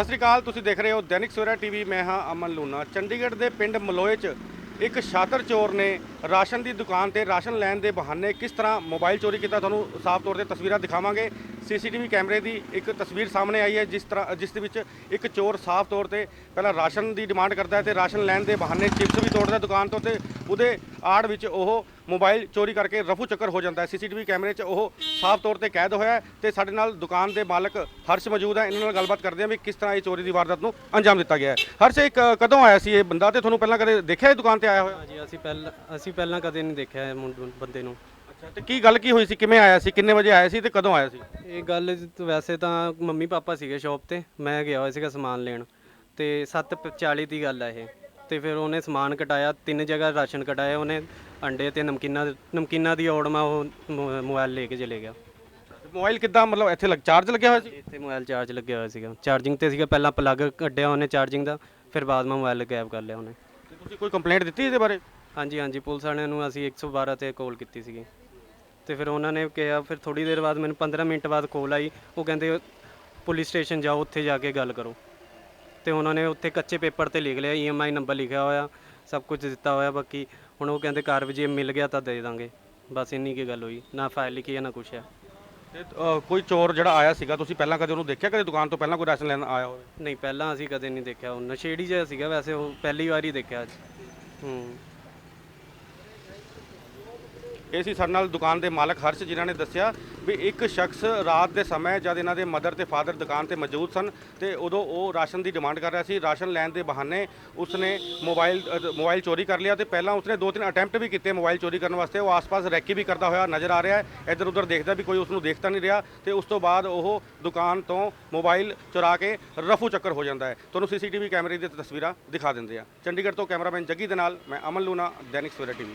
ਸਤਿ ਸ੍ਰੀ ਅਕਾਲ, ਤੁਸੀਂ ਦੇਖ ਰਹੇ ਹੋ ਦੈਨਿਕ ਸਵੇਰਾ ਟੀਵੀ, ਮੈਂ ਹਾਂ ਅਮਨ ਲੂਨਾ ਚੰਡੀਗੜ੍ਹ ਦੇ ਪਿੰਡ ਮਲੋਏ 'ਚ ਇੱਕ ਸ਼ਾਤਰ ਚੋਰ ਨੇ ਰਾਸ਼ਨ ਦੀ ਦੁਕਾਨ ਤੇ ਰਾਸ਼ਨ ਲੈਣ ਦੇ ਬਹਾਨੇ ਕਿਸ ਤਰ੍ਹਾਂ ਮੋਬਾਈਲ ਚੋਰੀ ਕੀਤਾ, ਤੁਹਾਨੂੰ ਸਾਫ਼ ਤੌਰ ਤੇ ਤਸਵੀਰਾਂ ਦਿਖਾਵਾਂਗੇ। ਸੀਸੀਟੀਵੀ ਕੈਮਰੇ ਦੀ ਇੱਕ ਤਸਵੀਰ ਸਾਹਮਣੇ ਆਈ ਹੈ, ਜਿਸ ਤਰ੍ਹਾਂ, ਜਿਸ ਦੇ ਵਿੱਚ ਇੱਕ ਚੋਰ ਸਾਫ਼ ਤੌਰ ਤੇ ਪਹਿਲਾਂ ਰਾਸ਼ਨ ਦੀ ਡਿਮਾਂਡ ਕਰਦਾ ਹੈ ਤੇ ਰਾਸ਼ਨ ਲੈਣ ਦੇ ਬਹਾਨੇ ਚਿਪਸ ਵੀ ਤੋੜਦਾ ਦੁਕਾਨ ਤੋਂ ਤੇ ਉਹਦੇ ਆੜ ਵਿੱਚ ਉਹ ਮੋਬਾਈਲ ਚੋਰੀ ਕਰਕੇ ਰਫੂ ਚੱਕਰ ਹੋ ਜਾਂਦਾ ਹੈ। ਸੀਸੀਟੀਵੀ ਕੈਮਰੇ 'ਚ ਉਹ ਸਾਫ਼ ਤੌਰ ਤੇ ਕੈਦ ਹੋਇਆ ਹੈ ਤੇ ਸਾਡੇ ਨਾਲ ਦੁਕਾਨ ਦੇ ਮਾਲਕ ਹਰਸ਼ ਮੌਜੂਦ ਹੈ। ਇਹਨਾਂ ਨਾਲ ਗੱਲਬਾਤ ਕਰਦੇ ਹਾਂ ਵੀ ਕਿਸ ਤਰ੍ਹਾਂ ਇਹ ਚੋਰੀ ਦੀ ਵਾਰਦਾਤ ਨੂੰ ਅੰਜਾਮ ਦਿੱਤਾ ਗਿਆ ਹੈ। ਹਰਸ਼, ਇਹ ਕ- ਕਦੋਂ ਆਇਆ ਸੀ ਇਹ ਬੰਦਾ? ਤੇ ਤੁਹਾਨੂੰ ਪਹਿਲਾਂ ਕਦੇ ਦੇਖਿਆ ਇਹ ਦੁਕਾਨ ਤੇ ਆਇਆ ਹੋਇਆ? ਹਾਂਜੀ, ਅਸੀਂ ਪਹਿਲਾਂ ਅਸੀਂ ਪਹਿਲਾਂ ਕਦੇ ਨਹੀਂ ਦੇਖਿਆ ਇਹ ਮੁੰਡ- ਬੰਦੇ ਨੂੰ। ਤੇ ਕੀ ਗੱਲ ਕੀ ਹੋਈ ਸੀ? ਕਿਵੇਂ ਆਇਆ ਸੀ? ਕਿੰਨੇ ਵਜੇ ਆਇਆ ਸੀ ਤੇ ਕਦੋਂ ਆਇਆ ਸੀ? ਇਹ ਗੱਲ ਤਾਂ ਵੈਸੇ ਤਾਂ ਮੰਮੀ ਪਾਪਾ ਸੀਗੇ ਸ਼ਾਪ ਤੇ ਮੈਂ ਗਿਆ ਹੋਇਆ ਸੀਗਾ ਸਮਾਨ ਲੈਣ। ਤੇ 7:40 ਦੀ ਗੱਲ ਹੈ ਇਹ। ਤੇ ਫਿਰ ਉਹਨੇ ਸਮਾਨ ਕਟਾਇਆ ਤਿੰਨ ਜਗ੍ਹਾ ਰਾਸ਼ਨ ਕਟਾਇਆ ਉਹਨੇ ਅੰਡੇ ਤੇ ਨਮਕੀਨਾਂ ਨਮਕੀਨਾਂ ਦੀ ਔੜ ਮੈਂ ਉਹ ਮੋ- ਮੋਬਾਈਲ ਲੈ ਕੇ ਚਲੇ ਗਿਆ। ਮੋਬਾਈਲ ਕਿੱਦਾਂ? ਮਤਲਬ ਇੱਥੇ ਲੱਗ ਚਾਰਜ ਲੱਗਿਆ ਹੋਇਆ ਸੀ? ਇੱਥੇ ਮੋਬਾਈਲ ਚਾਰਜ ਲੱਗਿਆ ਹੋਇਆ ਸੀਗਾ। ਚਾਰਜਿੰਗ ਤੇ ਸੀਗਾ ਪਹਿਲਾਂ ਪਲੱਗ ਕੱਢਿਆ ਉਹਨੇ ਚਾਰਜਿੰਗ ਦਾ ਫਿਰ ਬਾਅਦ ਮੈਂ ਮੋਬਾਈਲ ਗਾਇਬ ਕਰ ਲਿਆ ਉਹਨੇ। ਤੇ ਤੁਸੀਂ ਕੋਈ ਕੰਪਲੇਂਟ ਦਿੱਤੀ ਇਹਦੇ ਬਾਰੇ? ਹਾਂਜੀ ਹਾਂਜੀ ਪੁਲਿਸ ਵਾਲਿਆਂ ਨੂੰ ਅਸੀਂ 112 ਤੇ ਕਾਲ ਕੀਤੀ ਸੀਗੀ। ਤੇ ਫਿਰ ਉਹਨਾਂ ਨੇ ਕਿਹਾ ਫਿਰ ਥੋੜੀ ਦੇਰ ਬਾਅਦ ਮੈਨੂੰ 15 ਮਿੰਟ ਬਾਅਦ ਕਾਲ ਆਈ। ਉਹ ਕਹਿੰਦੇ ਪੁਲਿਸ ਸਟੇਸ਼ਨ ਜਾਓ ਉੱਥੇ ਜਾ ਕੇ ਗੱਲ ਕਰੋ। ਤੇ ਉਹਨਾਂ ਨੇ ਉੱਥੇ ਕੱਚੇ ਪੇਪਰ ਤੇ ਲਿਖ ਲਿਆ ਈਐਮਆਈ ਨੰਬਰ ਲਿਖਿਆ ਹੋਇਆ ਸਭ ਕੁਝ ਦਿੱਤਾ ਹੋਇਆ। ਬਾਕੀ ਹੁਣ ਉਹ ਕਹਿੰਦੇ ਕਾਰ ਜੇ ਮਿਲ ਗਿਆ ਤਾਂ ਦੇ ਦਾਂਗੇ। ਬਸ ਇੰਨੀ ਕੀ ਗੱਲ ਹੋਈ ਨਾ ਫਾਈਲ ਲਿਖੀ ਹੈ ਨਾ ਕੁਛ ਹੈ। ਤੇ ਅ, ਕੋਈ ਚੋਰ ਜਿਹੜਾ ਆਇਆ ਸੀਗਾ ਤੁਸੀਂ ਪਹਿਲਾਂ ਕਦੇ ਉਹਨੂੰ ਦੇਖਿਆ? ਕਦੇ ਦੁਕਾਨ ਤੋਂ ਪਹਿਲਾਂ ਕੋਈ ਰਾਸ਼ਨ ਲੈਣ ਆਇਆ ਹੋਵੇ? ਨਹੀਂ ਪਹਿਲਾਂ ਅਸੀਂ ਕਦੇ ਨਹੀਂ ਦੇਖਿਆ। ਉਹ ਨਸ਼ੇੜੀ ਜਿਹਾ ਸੀਗਾ ਵੈਸੇ ਉਹ ਪਹਿਲੀ ਵਾਰ ਹੀ ਦੇਖਿਆ ਅੱਜ। ਹੂੰ। ਇਹ ਸੀ ਸਾਡੇ ਨਾਲ ਦੁਕਾਨ ਦੇ ਮਾਲਕ ਹਰਸ਼ ਜਿਨ੍ਹਾਂ ਨੇ ਦੱਸਿਆ ਵੀ ਇੱਕ ਸ਼ਖਸ ਰਾਤ ਦੇ ਸਮੇਂ ਜਦ ਇਹਨਾਂ ਦੇ ਮਦਰ ਤੇ ਫਾਦਰ ਦੁਕਾਨ ਤੇ ਮੌਜੂਦ ਸਨ ਤੇ ਉਦੋਂ ਉਹ ਰਾਸ਼ਨ ਦੀ ਡਿਮਾਂਡ ਕਰ ਰਿਹਾ ਸੀ ਰਾਸ਼ਨ ਲੈਣ ਦੇ ਬਹਾਨੇ ਉਸਨੇ ਮੋਬਾਈਲ ਅ, ਮੋਬਾਈਲ ਚੋਰੀ ਕਰ ਲਿਆ ਤੇ ਪਹਿਲਾਂ ਉਸਨੇ ਦੋ ਤਿੰਨ ਅਟੈਂਪਟ ਵੀ ਕੀਤੇ ਮੋਬਾਈਲ ਚੋਰੀ ਕਰਨ ਵਾਸਤੇ ਉਹ ਆਸ-ਪਾਸ ਰੈਕੀ ਵੀ ਕਰਦਾ ਹੋਇਆ ਨਜ਼ਰ ਆ ਰਿਹਾ ਹੈ ਇੱਧਰ ਉੱਧਰ ਦੇਖਦਾ ਵੀ ਕੋਈ ਉਸ ਨੂੰ ਦੇਖਦਾ ਨਹੀਂ ਰਿਹਾ ਤੇ ਉਸ ਤੋਂ ਬਾਅਦ ਉਹ ਦੁਕਾਨ ਤੋਂ ਮੋਬਾਈਲ ਚੁਰਾ ਕੇ ਰਫੂ ਚੱਕਰ ਹੋ ਜਾਂਦਾ ਹੈ। ਤੁਹਾਨੂੰ ਸੀਸੀਟੀਵੀ ਕੈਮਰੇ ਦੀਆਂ ਤਸਵੀਰਾਂ ਦਿਖਾ ਦਿੰਦੇ ਆ ਚੰਡੀਗੜ੍ਹ ਤੋਂ ਕੈਮਰਾਮੈਨ ਜੱਗੀ ਦੇ ਨਾਲ ਮੈਂ ਅਮਨ ਲੂਨਾ ਦੈਨਿਕ ਸਵੇਰਾ ਟੀਵੀ।